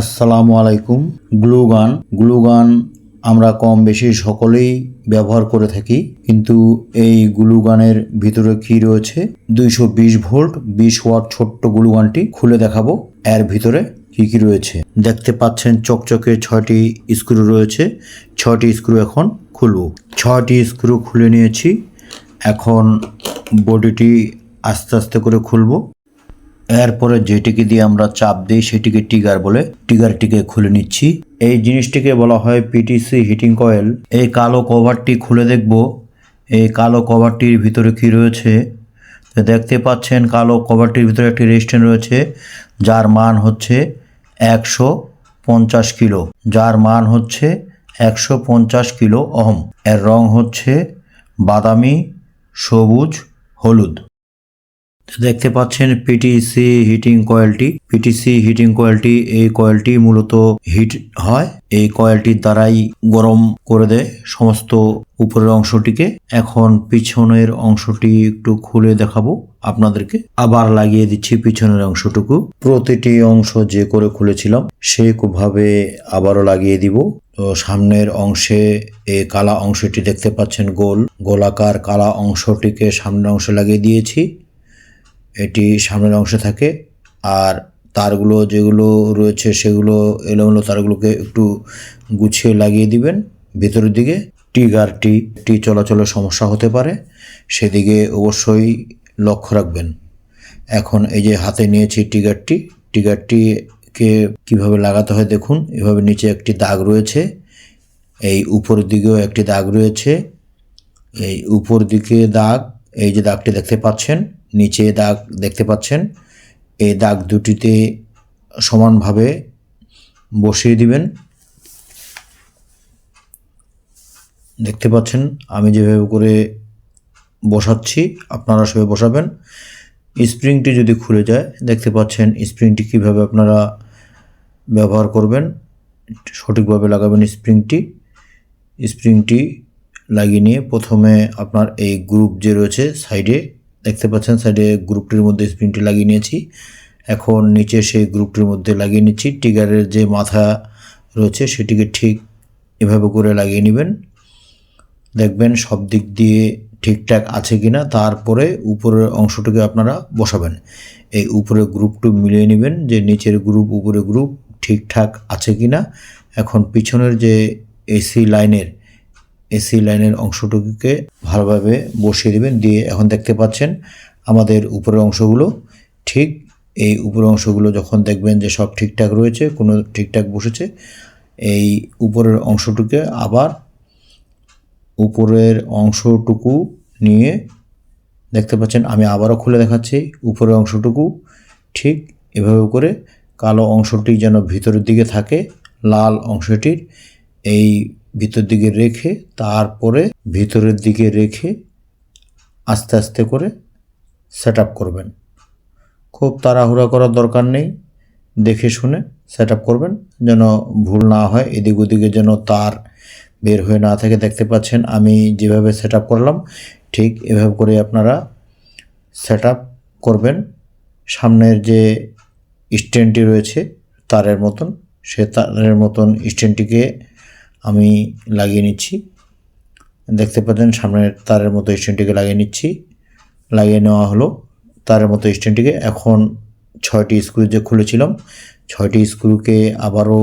আসসালামু আলাইকুম। Glue gun. Glue gun আমরা কম বেশি সকলেই ব্যবহার করে থাকি, কিন্তু এই গ্লুগানের ভিতরে কি রয়েছে? দুইশো বিশ ভোল্ট, বিশ ওয়াট ছোট্ট গ্লুগানটি খুলে দেখাবো। এর ভিতরে কি কি রয়েছে? দেখতে পাচ্ছেন চকচকে ছয়টি স্ক্রু রয়েছে। ছয়টি স্ক্রু এখন খুলব। ছয়টি স্ক্রু খুলে নিয়েছি। এখন বডিটি আস্তে আস্তে করে খুলবো। এরপরে যেটিকে দিয়ে আমরা চাপ দিই সেটিকে টিগার বলে টিগারটিকে খুলে নিচ্ছি। এই জিনিসটিকে বলা হয় পিটিসি হিটিং কয়েল এই কালো কভারটি খুলে দেখব। এই কালো কভারটির ভিতরে কি রয়েছে? দেখতে পাচ্ছেন কালো কভারটির ভিতরে একটি রেস্টেন্ট রয়েছে, যার মান হচ্ছে একশো পঞ্চাশ কিলো। যার মান হচ্ছে একশো পঞ্চাশ কিলো অহম এর রং হচ্ছে বাদামি, সবুজ, হলুদ। দেখতে পাচ্ছেন পিটিসি হিটিং কয়েলটি পিটিসি হিটিং কয়েলটি এই কয়েলটি মূলত হিট হয়। এই কয়েলটির দ্বারাই গরম করে দেয় সমস্ত উপরের অংশটিকে। এখন পিছনের অংশটি একটু খুলে দেখাবো আপনাদেরকে। আবার লাগিয়ে দিচ্ছি পিছনের অংশটুকু। প্রতিটি অংশ যে করে খুলেছিলাম ভাবে আবারও লাগিয়ে দিব। তো সামনের অংশে এই কালা অংশটি দেখতে পাচ্ছেন গোল। গোলাকার কালা অংশটিকে সামনের অংশে লাগিয়ে দিয়েছি। এটি সামনের অংশে থাকে। আর তারগুলো যেগুলো রয়েছে সেগুলো এলোমেলো তারগুলোকে একটু গুছিয়ে লাগিয়ে দিবেন ভেতরের দিকে। টিগারটি টি চলাচলের সমস্যা হতে পারে। সেদিকে অবশ্যই লক্ষ্য রাখবেন। এখন এই যে হাতে নিয়েছি টিগারটি টিগারটিকে কীভাবে লাগাতে হয় দেখুন। এভাবে নিচে একটি দাগ রয়েছে। এই উপরের দিকেও একটি দাগ রয়েছে। এই উপর দিকে দাগ, এই যে দাগটি দেখতে পাচ্ছেন নিচে দাগ দেখতে পাচ্ছেন। এই দাগ দুটিতে সমানভাবে বসিয়ে দিবেন। দেখতে পাচ্ছেন, আমি যেভাবে করে বসাচ্ছি, আপনারা সবাই বসাবেন। স্প্রিংটি যদি খুলে যায়, দেখতে পাচ্ছেন স্প্রিংটি কীভাবে আপনারা ব্যবহার করবেন, সঠিকভাবে লাগাবেন স্প্রিংটি। স্প্রিংটি লাগিয়ে নিয়ে প্রথমে আপনার এই গ্রুপ যে রয়েছে সাইডে দেখতে পাচ্ছেন সাইডে গ্রুপটির মধ্যে স্প্রিংটি লাগিয়ে নিয়েছি। এখন নিচে সেই গ্রুপটির মধ্যে লাগিয়ে নিচ্ছি। টিগারের যে মাথা রয়েছে সেটিকে ঠিক এভাবে করে লাগিয়ে নেবেন। দেখবেন সব দিক দিয়ে ঠিকঠাক আছে কি না তারপরে উপরের অংশটিকে আপনারা বসাবেন। এই উপরে গ্রুপটু মিলিয়ে নেবেন যে নিচের গ্রুপ উপরে গ্রুপ ঠিকঠাক আছে কি না এখন পিছনের যে এসি লাইনের এসি লাইনের অংশটুকুকে ভালোভাবে বসিয়ে দেবেন। দিয়ে এখন দেখতে পাচ্ছেন আমাদের উপরের অংশগুলো। ঠিক এই উপরের অংশগুলো যখন দেখবেন যে সব ঠিকঠাক রয়েছে, কোনো ঠিকঠাক বসেছে, এই উপরের অংশটুকে আবার উপরের অংশটুকু নিয়ে দেখতে পাচ্ছেন, আমি আবারও খুলে দেখাচ্ছি উপরের অংশটুকু। ঠিক এভাবে করে কালো অংশটি যেন ভিতরের দিকে থাকে, লাল অংশটির এই ভিতর দিকে রেখে, তারপরে ভিতরের দিকে রেখে আস্তে আস্তে করে সেট করবেন। খুব তাড়াহুড়া করার দরকার নেই। দেখে শুনে সেট করবেন। যেন ভুল না হয়, এদিক ওদিকে যেন তার বের হয়ে না থাকে। দেখতে পাচ্ছেন, আমি যেভাবে সেট করলাম, ঠিক এভাবে করে আপনারা সেট করবেন। সামনের যে স্ট্যান্ডটি রয়েছে, তারের মতন, সে তারের মতন স্ট্যান্ডটিকে আমি লাগিয়ে নিচ্ছি। দেখতে পাচ্ছেন সামনের তারের মতো স্ট্যান্ডটিকে লাগিয়ে নিচ্ছি। লাগিয়ে নেওয়া হলো তারের মতো স্ট্যান্ডটিকে। এখন ছয়টি স্ক্রু যে খুলেছিলাম, ছয়টি স্ক্রুকে আবারও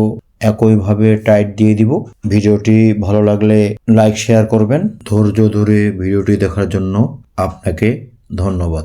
একইভাবে টাইট দিয়ে দিব। ভিডিওটি ভালো লাগলে লাইক, শেয়ার করবেন। ধৈর্য ধরে ভিডিওটি দেখার জন্য আপনাকে ধন্যবাদ।